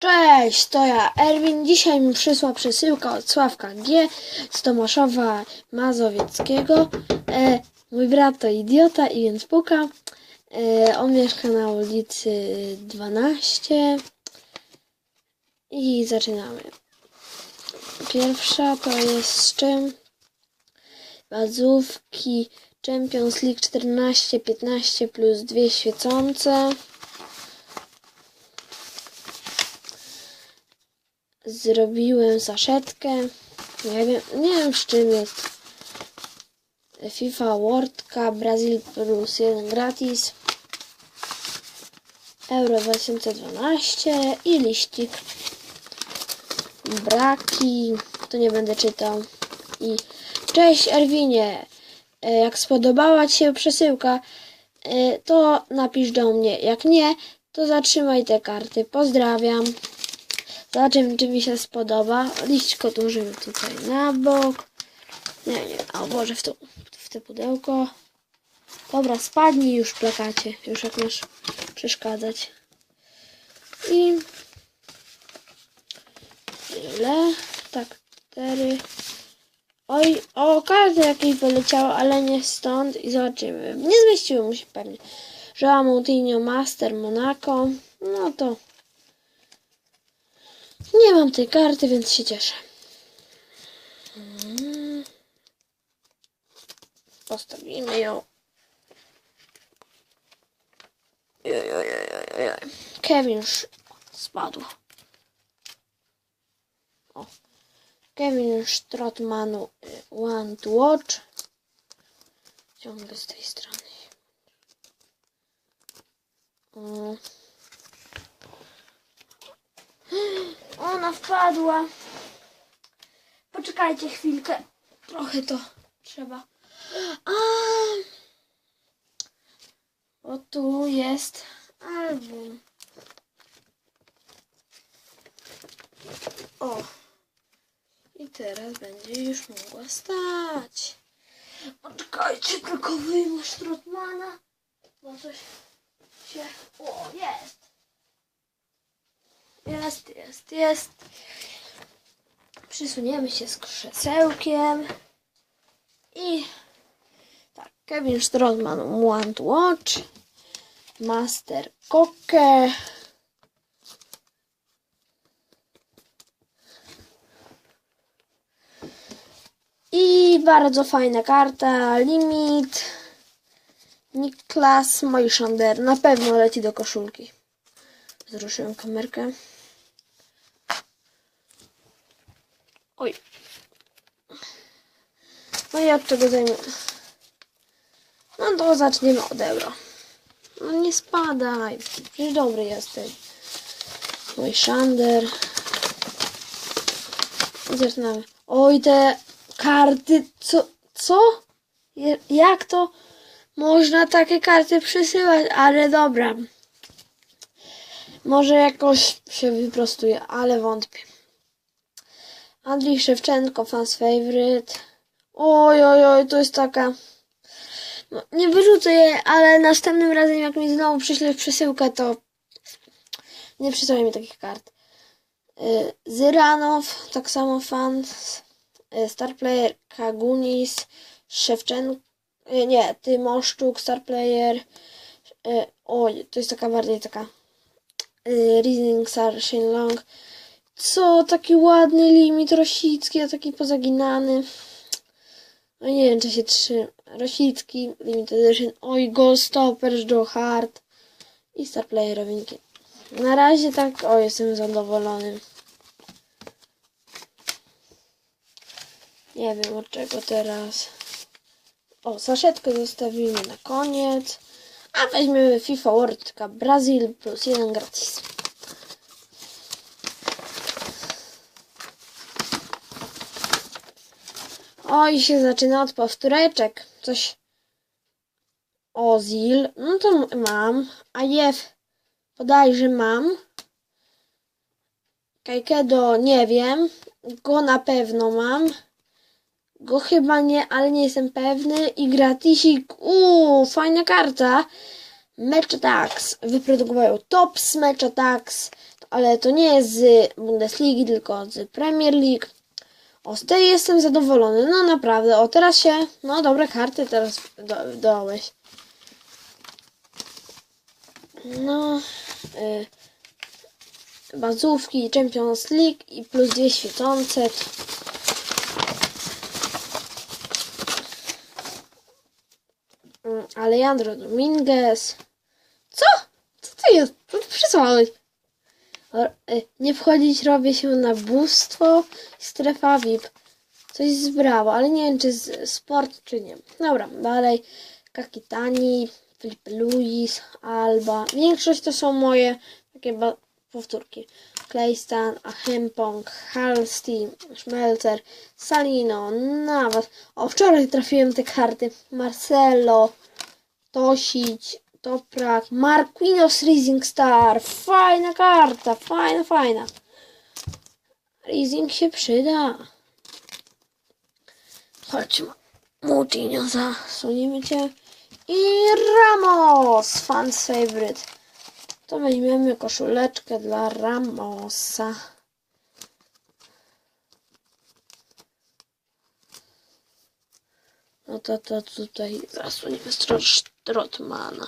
Cześć, to ja Erwin. Dzisiaj mi przysła przesyłka od Sławka G z Tomaszowa Mazowieckiego. E, mój brat to idiota i więc puka. E, on mieszka na ulicy 12. I zaczynamy. Pierwsza to jest z czym? Bazówki Champions League 14-15 plus dwie świecące. Zrobiłem saszetkę. Nie wiem, nie wiem z czym jest. FIFA World Cup Brazil plus 1 gratis. Euro 2012 i liścik. Braki, to nie będę czytał. I cześć Erwinie, E, jak spodobała Ci się przesyłka, e, to napisz do mnie. Jak nie, to zatrzymaj te karty. Pozdrawiam. Zobaczymy, czy mi się spodoba. Liść odłożymy tutaj na bok. Nie, nie, a może w to, w te pudełko. Dobra, spadnij już plakacie, już jak masz przeszkadzać. I tyle. Tak, cztery. Oj, o, karty jakieś wyleciało, ale nie stąd i zobaczymy. Nie zmieściły mu się pewnie. Joao Moutinho, Master, Monaco. No to nie mam tej karty, więc się cieszę. Mm. Postawimy ją. Kevin już spadł. O. Kevin Strotmanu y, One to Watch. Ciągle z tej strony. O. Ona wpadła. Poczekajcie chwilkę. Trochę to trzeba. A! Bo tu jest album. O. I teraz będzie już mogła stać. Poczekajcie, tylko wyjmę Strotmana. Bo coś się... O, jest. Jest, jest, jest. Przysuniemy się z krzesełkiem. I tak, Kevin Strotman Want Watch. Master Koke. I bardzo fajna karta. Limit. Niklas Moishander. Na pewno leci do koszulki. Wzruszyłem kamerkę. Oj. No i od czego zajmę? No to zaczniemy od euro. No nie spadaj. Przecież dobry jesteś. Mój szander. Zaczynamy. Oj, te karty. Co? Co? Jak to można takie karty przysyłać? Ale dobra. Może jakoś się wyprostuje, ale wątpię. Andrzej Szewczenko, fans favorite. Oj, oj, oj, to jest taka... No, nie wyrzucę jej, ale następnym razem jak mi znowu przyślesz przesyłkę, to nie przysłaj mi takich kart. Y, Zyranow, tak samo fans. Y, Star Player, Kagunis, Szewczenko, y, nie, Tymoszczuk, Star Player. Y, Oj, to jest taka bardziej taka Rising Star Shenlong. Co, taki ładny limit Rosicki, a taki pozaginany. No nie wiem, czy się trzy. Rosicki, Limited Edition. Oj, Gold Stoppers, Joe Hart i Star Playerowinki. Na razie tak, o, jestem zadowolony. Nie wiem od czego teraz. O, saszetkę zostawimy na koniec. A weźmiemy FIFA World Cup Brazil plus jeden gratis. Oj, się zaczyna od powtóreczek. Coś. Ozil. No to mam. A Jef bodajże mam. Kajkedo nie wiem. Go na pewno mam. Go chyba nie, ale nie jestem pewny. I gratisik. Uuu, fajna karta. Match Attacks. Wyprodukowają Tops Match Attacks. ale to nie jest z Bundesligi, tylko z Premier League. O, z tej jestem zadowolony, no naprawdę. O, teraz się, no dobre karty teraz do. No, y, bazówki, Champions League i plus dwie świecące. Mm, Alejandro Dominguez. Co? Co to jest? Co ty przysłałeś? Y, Nie wchodzić, robię się na bóstwo. Strefa VIP. Coś z brawo, ale nie wiem czy z sport czy nie. Dobra, dalej. Kakitani, Filip Luis, Alba. Większość to są moje takie powtórki. Kleistan, Achempong, Halstein, Schmelzer, Salino, Navas. O, wczoraj trafiłem te karty. Marcelo, Tosić, Toprak, Marquinhos Rising Star. Fajna karta, fajna, fajna. Rising się przyda. Chodź, Moutinho, zasuniemy cię. I Ramos, fans favorite. To weźmiemy koszuleczkę dla Ramosa. No to, to tutaj zasuniemy Strotmana.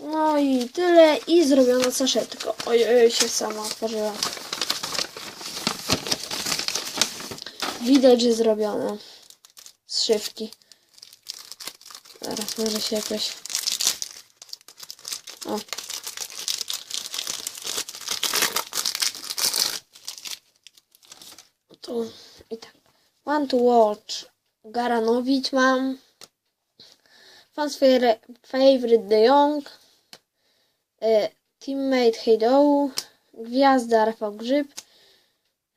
No i tyle. I zrobiona saszetka. Ojej, się sama otworzyła. Widać, że zrobione. Z szywki. Zaraz może się jakoś... O. Tu i tak. One to watch. Garanowicz mam. Fans fa- favorite De Jong. E, teammate Heidow. Gwiazda Rafał Grzyb.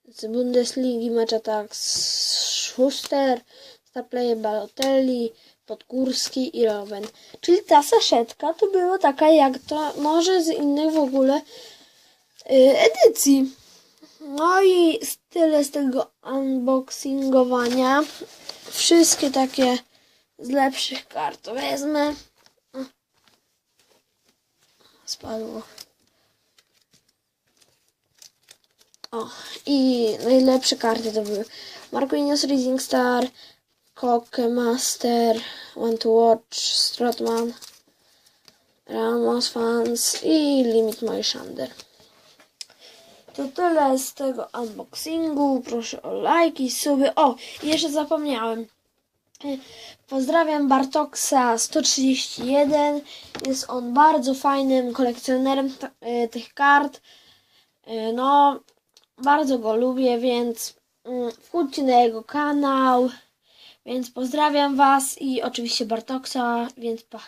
Z Bundesligi mecz atak Schuster. Star player Balotelli. Podgórski i Rowen. Czyli ta saszetka to była taka jak to może z innych w ogóle y, edycji. No i tyle z tego unboxingowania. Wszystkie takie z lepszych kart wezmę. Spadło. O, i najlepsze karty to były Marquinhos Rising Star, Koke Master, One to Watch, Strotman, Ramos Fans i Limit Moishander. To tyle z tego unboxingu. Proszę o lajki, suby. O, jeszcze zapomniałem. Pozdrawiam Bartoksa 131. Jest on bardzo fajnym kolekcjonerem y, tych kart. Y, No, bardzo go lubię, więc mm, wchódźcie na jego kanał. Więc pozdrawiam Was i oczywiście Bartoksa, więc pa.